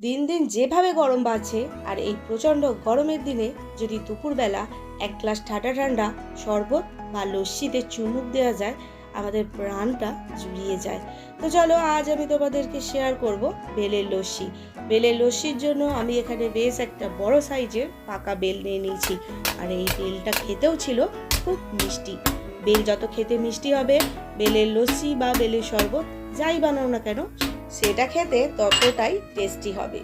দিন দিন যেভাবে গরম বাড়ছে আর এই প্রচণ্ড গরমের দিনে যদি দুপুরবেলা এক গ্লাস ঠান্ডা ঠান্ডা শরবত বা লস্যিতে চুমুক দেওয়া যায়, আমাদের প্রাণটা জুড়িয়ে যায়। তো চলো আজ আমি তোমাদেরকে শেয়ার করব বেলের লস্যি। বেলের লস্যির জন্য আমি এখানে বেশ একটা বড় সাইজের পাকা বেল নিয়ে নিয়েছি। আর এই বেলটা খেতেও ছিল খুব মিষ্টি। বেল যত খেতে মিষ্টি হবে, বেলের লস্যি বা বেলের শরবত যাই বানাও না কেন সেটা খেতে ততটাই টেস্টি হবে।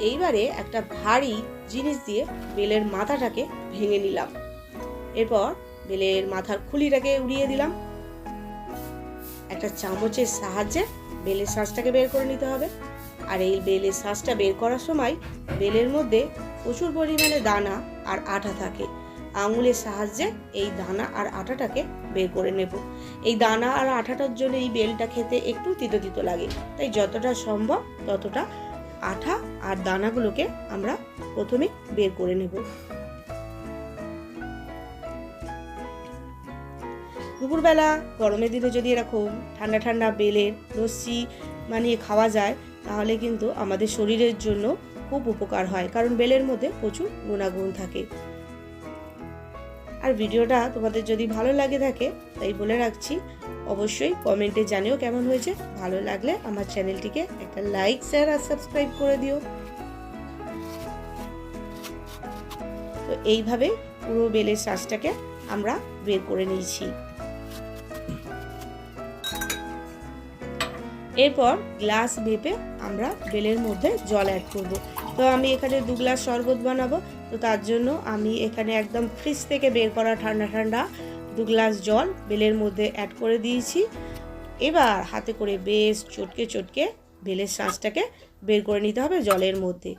এইবারে একটা ভারী জিনিস দিয়ে বেলের মাথাটাকে ভেঙে নিলাম। এরপর বেলের মাথার খুলিটাকে উড়িয়ে দিলাম। একটা চামচের সাহায্যে বেলের শাঁসটাকে বের করে নিতে হবে। আর এই বেলের শাঁসটা বের করার সময় বেলের মধ্যে প্রচুর পরিমাণে দানা আর আটা থাকে। আঙুলের সাহায্যে এই দানা আর আটাটাকে বের করে নেব। এই দানা আর আঠাটার জন্য এই বেলটা খেতে একটু তিতো তিতো লাগে। তাই যতটা সম্ভব ততটা আঠা আর দানাগুলোকে আমরা প্রথমে বের করে নেব। দুপুরবেলা, গরমের দিনে যদি এরকম ঠান্ডা ঠান্ডা বেলের লস্যি বানিয়ে খাওয়া যায়, তাহলে কিন্তু আমাদের শরীরের জন্য খুব উপকার হয়। কারণ বেলের মধ্যে প্রচুর গুণাগুণ থাকে। আর ভিডিওটা তোমাদের যদি ভালো লাগে থাকে, তাই বলে রাখছি। অবশ্যই কমেন্টে জানিও কেমন হয়েছে। ভালো লাগলে আমার চ্যানেলটিকে একটা লাইক, শেয়ার আর সাবস্ক্রাইব করে দিও। তো এইভাবে পুরো বেলের শ্বাসটাকে আমরা বের করে নিয়েছি। এরপর গ্লাস মেপে আমরা বেলের মধ্যে জল অ্যাড করব। তো আমি এখানে দু গ্লাস শরবত বানাবো। তো তার জন্য আমি এখানে একদম ফ্রিজ থেকে বের করা ঠান্ডা ঠান্ডা দু গ্লাস জল বেলের মধ্যে অ্যাড করে দিয়েছি। এবার হাতে করে বেশ চটকে চটকে বেলের শাঁসটাকে বের করে নিতে হবে জলের মধ্যে।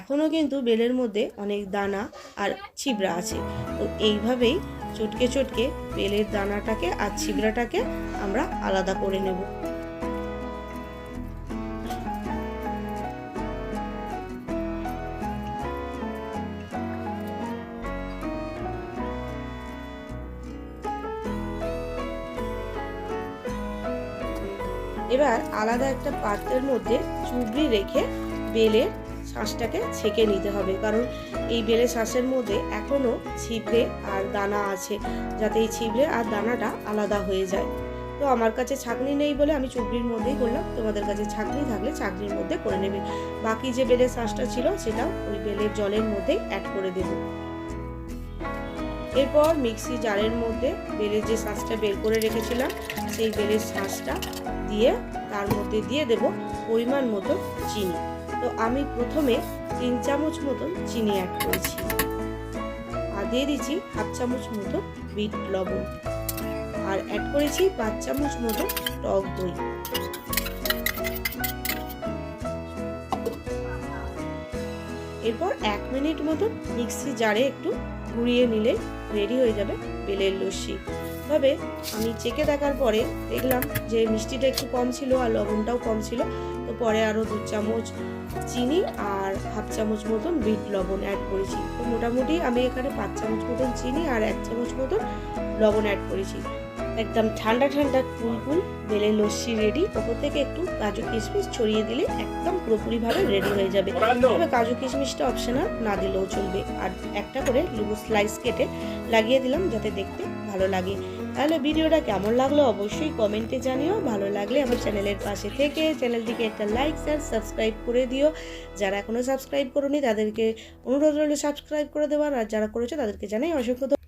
এখনও কিন্তু বেলের মধ্যে অনেক দানা আর ছিবড়া আছে। তো এইভাবেই চটকে চটকে বেলের দানাটাকে আর ছিবড়াটাকে আমরা আলাদা করে নেব। এবার আলাদা একটা পাত্রের মধ্যে চুবড়ি রেখে বেলের শাঁসটাকে ছেঁকে নিতে হবে। কারণ এই বেলের শাঁসের মধ্যে এখনও ছিবড়ে আর দানা আছে, যাতে এই ছিবড়ে আর দানাটা আলাদা হয়ে যায়। তো আমার কাছে ছাঁকনি নেই বলে আমি চুবড়ির মধ্যেই করলাম। তোমাদের কাছে ছাঁকনি থাকলে ছাঁকনির মধ্যে করে নেবে। বাকি যে বেলের শাঁসটা ছিল সেটাও ওই বেলের জলের মধ্যেই অ্যাড করে দেব। এরপর মিক্সি জারের মধ্যে বেলের যে শ্বাসটা বের করে রেখেছিলাম, সেই বেলের শ্বাসটা দিয়ে তার মধ্যে দিয়ে দেব পরিমাণ মতো চিনি। তো আমি প্রথমে তিন চামচ মতন চিনি অ্যাড করেছি। আর দিয়ে দিচ্ছি হাফ চামচ মতো বিট লবণ। আর অ্যাড করেছি পাঁচ চামচ মতো টক দই। এরপর এক মিনিট মতো মিক্সি জারে একটু ঘুরিয়ে নিলে রেডি হয়ে যাবে বেলের লস্যি। তবে আমি চেকে দেখার পরে দেখলাম যে মিষ্টিটা একটু কম ছিল আর লবণটাও কম ছিল। তো পরে আরও দু চামচ চিনি আর হাফ চামচ মতন বিট লবণ অ্যাড করেছি। তো মোটামুটি আমি এখানে পাঁচ চামচ মতন চিনি আর এক চামচ মতন লবণ অ্যাড করেছি। একদম ঠান্ডা ঠান্ডা কুলকুল বেলে লস্যি রেডি ওপর থেকে একটু কাজু কিশমিশ ছড়িয়ে দিলে একদম পুরোপুরিভাবে রেডি হয়ে যাবে। তবে কাজু কিশমিশটা অপশনাল না দিলেও চলবে। আর একটা করে লেবু স্লাইস কেটে লাগিয়ে দিলাম যাতে দেখতে ভালো লাগে। তাহলে ভিডিওটা কেমন লাগল অবশ্যই কমেন্টে জানিও। ভালো লাগলে আমার চ্যানেলের পাশে থেকে চ্যানেলটিকে একটা লাইক শেয়ার সাবস্ক্রাইব করে দিও। যারা এখনও সাবস্ক্রাইব করোনি তাদেরকে অনুরোধ রইল সাবস্ক্রাইব করে দেওয়ার। আর যারা করেছ তাদেরকে জানাই অসংখ্য